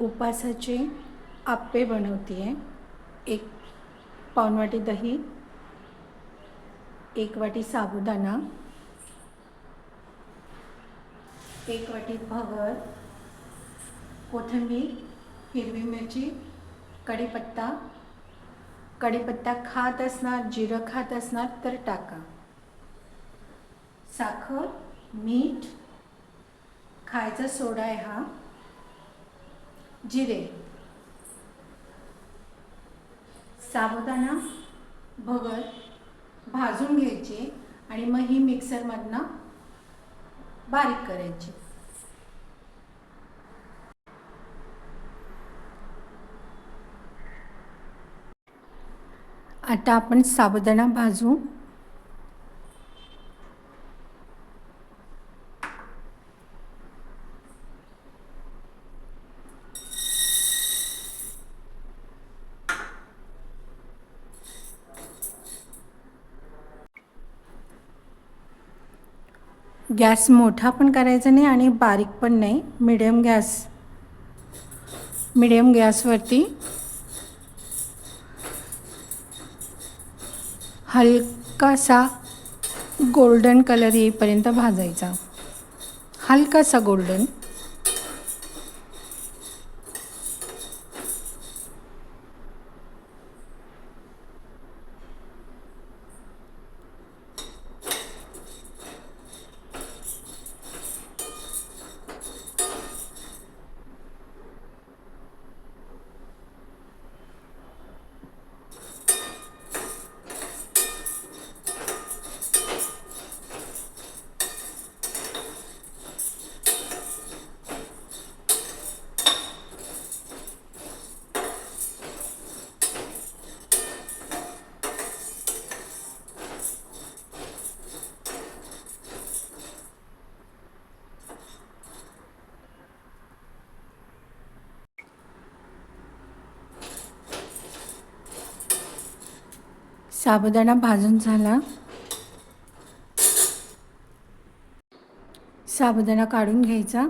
उपासाचे आप्पे बनवते आहे एक पाऊण वाटी दही एक वाटी साबुदाणा एक वाटी भगर कोथिंबीर हिरवी मिरची कढीपत्ता. कढीपत्ता खात असणार जिरं खात असणार तर टाका. साखर मीठ खायचा सोडा आहे हा. जिरे. साबुदाणा भगर भाजून घ्यायचे आणि मग ही मिक्सरमधनं बारीक करायची. आता आपण साबुदाणा भाजू. गॅस मोठा पण करायचा नाही आणि बारीक पण नाही. Medium gas. मिडियम गॅसवरती हलकासा गोल्डन कलर येईपर्यंत भाजायचा. हलकासा गोल्डन साबुदाणा भाजून झाला. साबुदाणा काढून घ्यायचा.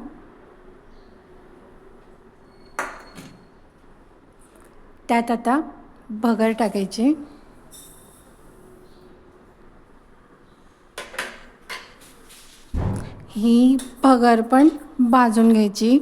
त्यात आता भगर टाकायची. ही भगर पण भाजून घ्यायची.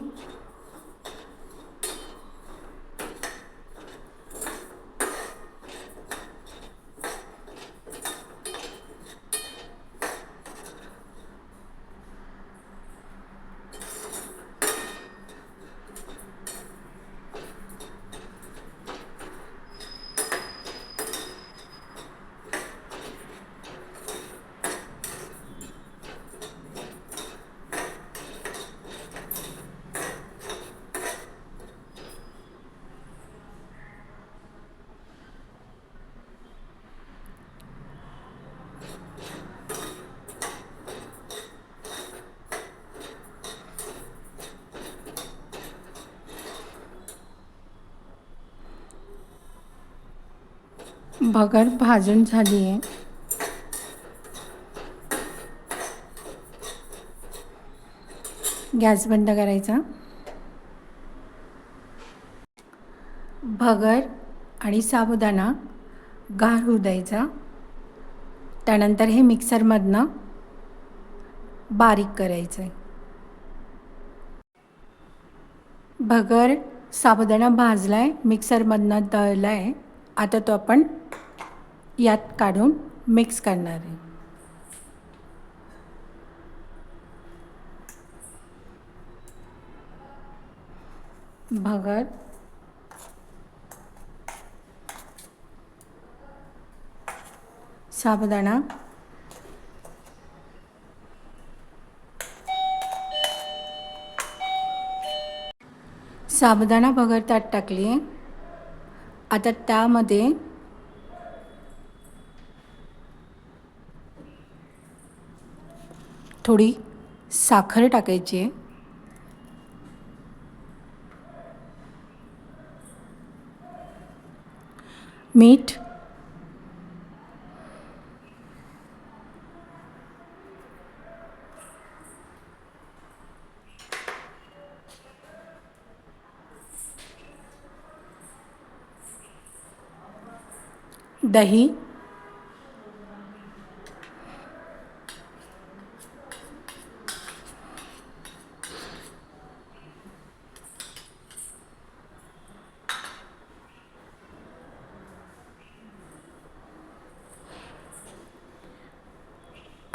भगर भाजून झाली आहे गॅस बंद करायचा. भगर आणि साबुदाणा गार होऊ द्यायचा. त्यानंतर हे मिक्सरमधनं बारीक करायचं आहे भगर साबुदाणा भाजला आहे मिक्सरमधनं दळला आहे आता तो आपण यात काढून मिक्स करणार आहे. भगर साबुदाणा. साबुदाणा भगर त्यात टाकली आता त्यामध्ये थोडी साखर टाकायची आहे. मीठ. दही.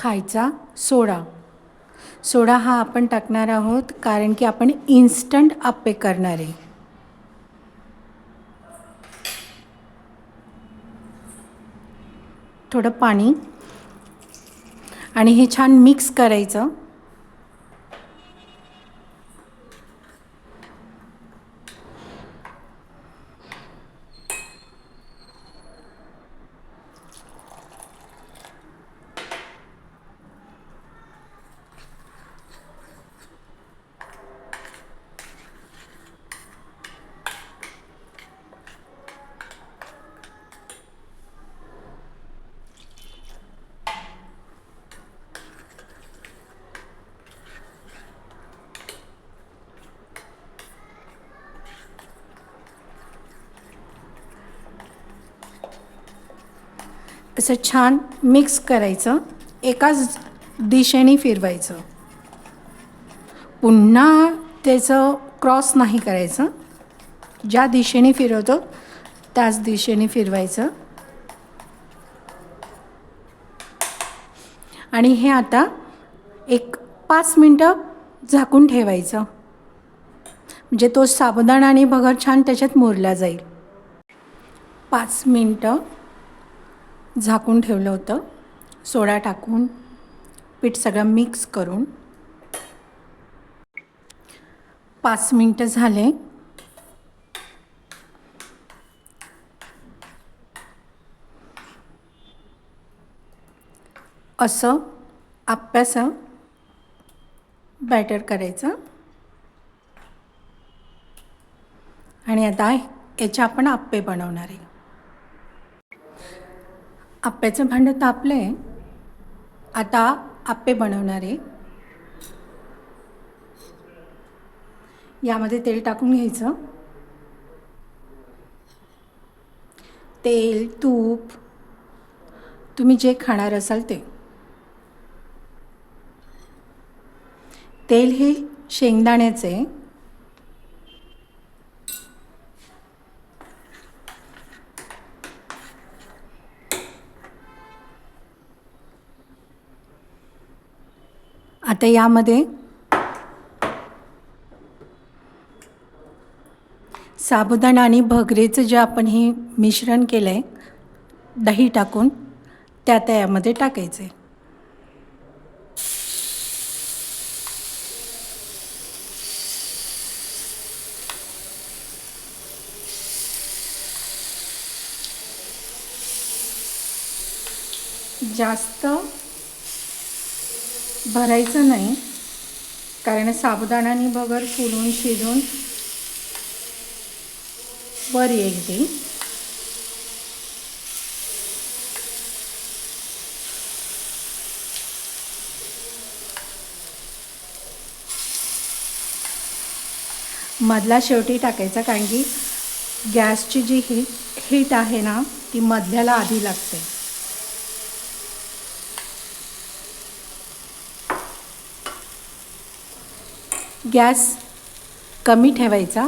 खायचा सोडा. सोडा हा आपण टाकणार आहोत कारण की आपण इन्स्टंट आप्पे करणार आहे. थोडं पाणी. आणि हे छान मिक्स करायचं. असं छान मिक्स करायचं. एकाच दिशेने फिरवायचं. पुन्हा त्याचं क्रॉस नाही करायचं. ज्या दिशेने फिरवतो त्याच दिशेने फिरवायचं. आणि हे आता एक पाच मिनटं झाकून ठेवायचं. म्हणजे तो साबुदाणा आणि भगर छान त्याच्यात मुरला जाईल. पाच मिनटं. झाकून ठेवलं होतं. सोडा टाकून पीठ सगळं मिक्स करून. पाच मिनटं झाले. असं आप्याचं बॅटर करायचं. आणि आता याचे आपण आप्पे बनवणार आहे. आप्याचं भांडं तापलं आहे आता आप्पे बनवणार आहे. यामध्ये तेल टाकून घ्यायचं. तेल तूप तुम्ही जे खाणार असाल ते. तेल हे शेंगदाण्याचे आता यामध्ये साबुदाणा आणि भगरेचं जे आपण हे मिश्रण केलं आहे दही टाकून त्या त्या यामध्ये टाकायचे जास्त भरायचं नाही. कारण साबुदाणानी बगर फुलून शिजून वर येईल ती. मधला शेवटी टाकायचा कारण की गॅसची जी हीट हीट आहे ना ती मधल्याला आधी लागते. गॅस कमी ठेवायचा.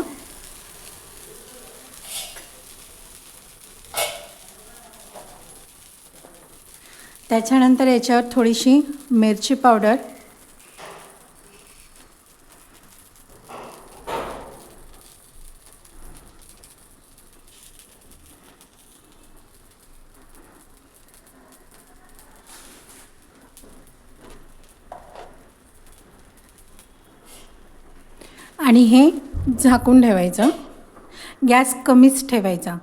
त्याच्यानंतर याच्यावर थोडीशी मिरची पावडर आणि हे झाकून ठेवायचं. गॅस कमीच ठेवायचा.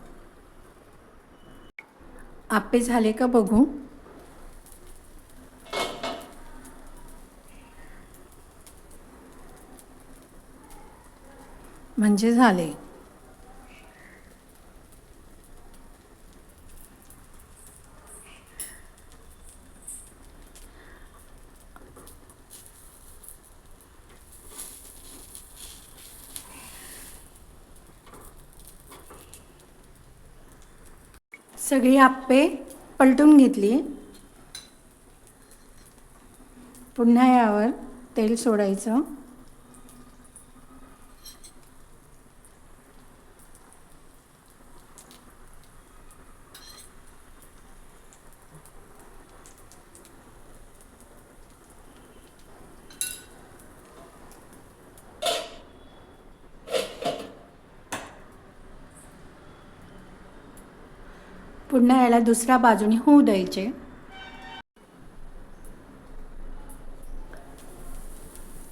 आपे झाले का बघू? म्हणजे झाले. सगळी आप्पे पलटून घेतली. पुन्हा यावर तेल सोडायचं. पुन्हा याला दुसऱ्या बाजूने होऊ द्यायचे.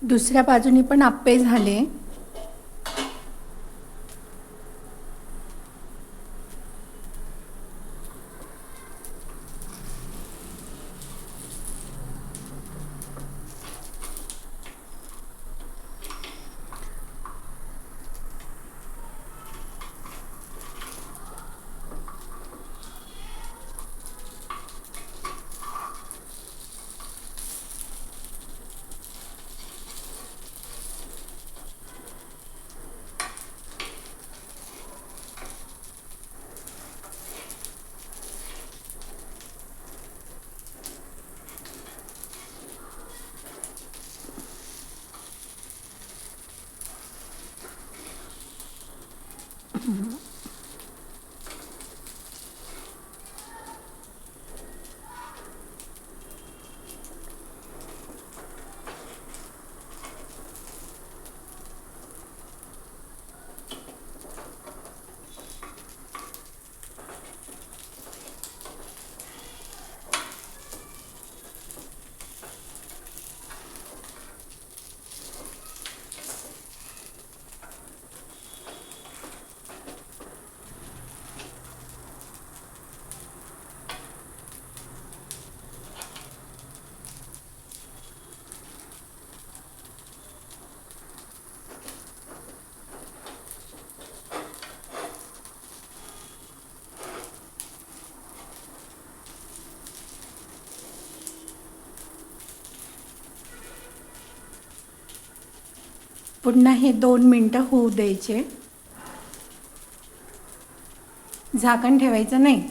दुसऱ्या बाजूनी पण आप्पे झाले. पुन्हा हे दोन मिनटं होऊ द्यायचे. झाकण ठेवायचं नाही.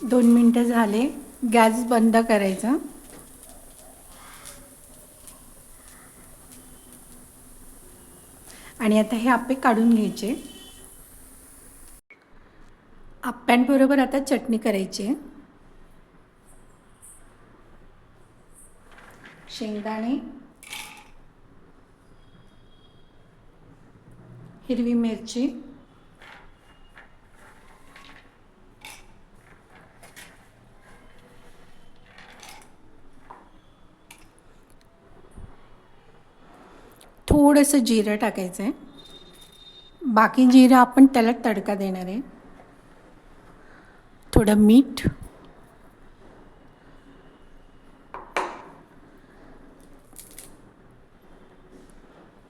दोन मिनटं झाले. गॅस बंद करायचा. आणि आता हे आप्पे काढून घ्यायचे. आप्प्यांबरोबर आता चटणी करायची. आहे शेंगदाणे. हिरवी मिरची. थोडंसं जिरं टाकायचं आहे बाकी जिरं आपण त्याला तडका देणार आहे. थोडं मीठ.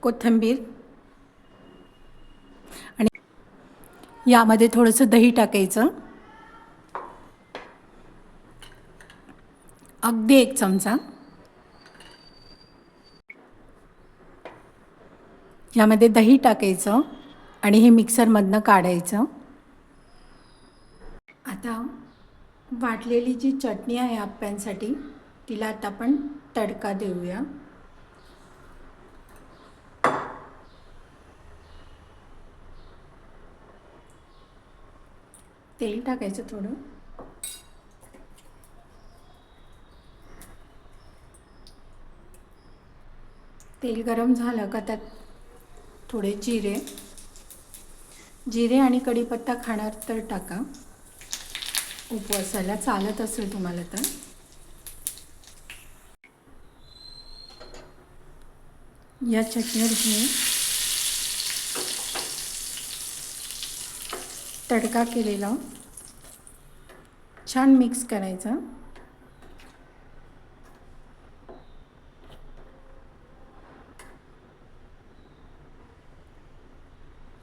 कोथिंबीर. आणि यामध्ये थोडंसं दही टाकायचं. अगदी एक चमचा. ह्यामध्ये दही टाकायचं आणि हे मिक्सरमधनं काढायचं. आता वाटलेली जी चटणी आहे आप्प्यांसाठी तिला आता आपण तडका देऊया. तेल टाकायचं थोडं. तेल गरम झालं का त्यात थोडे जिरे. जिरे आणि कढीपत्ता खाणार तर टाका. उपवासाला चालत असेल तुम्हाला तर. या चटणीवर घेऊन तडका केलेला. छान मिक्स करायचा.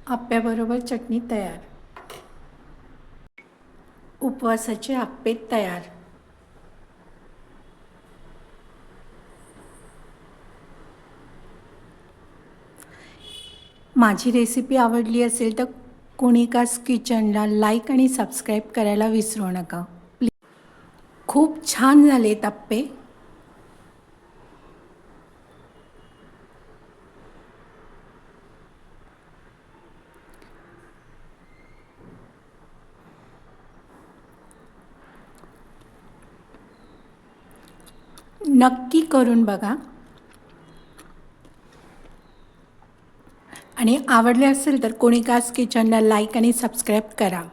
आप्याबरोबर चटणी तयार. उपवासाचे आप्पे तयार. माझी रेसिपी आवडली असेल तर कोणिकास किचनला लाईक आणि सबस्क्राईब करायला विसरू नका. प्लीज खूप छान झालेत आप्पे. नक्की करून बघा. आणि आवडले असेल तर कोणिकास किचनला लाईक आणि सबस्क्राईब करा.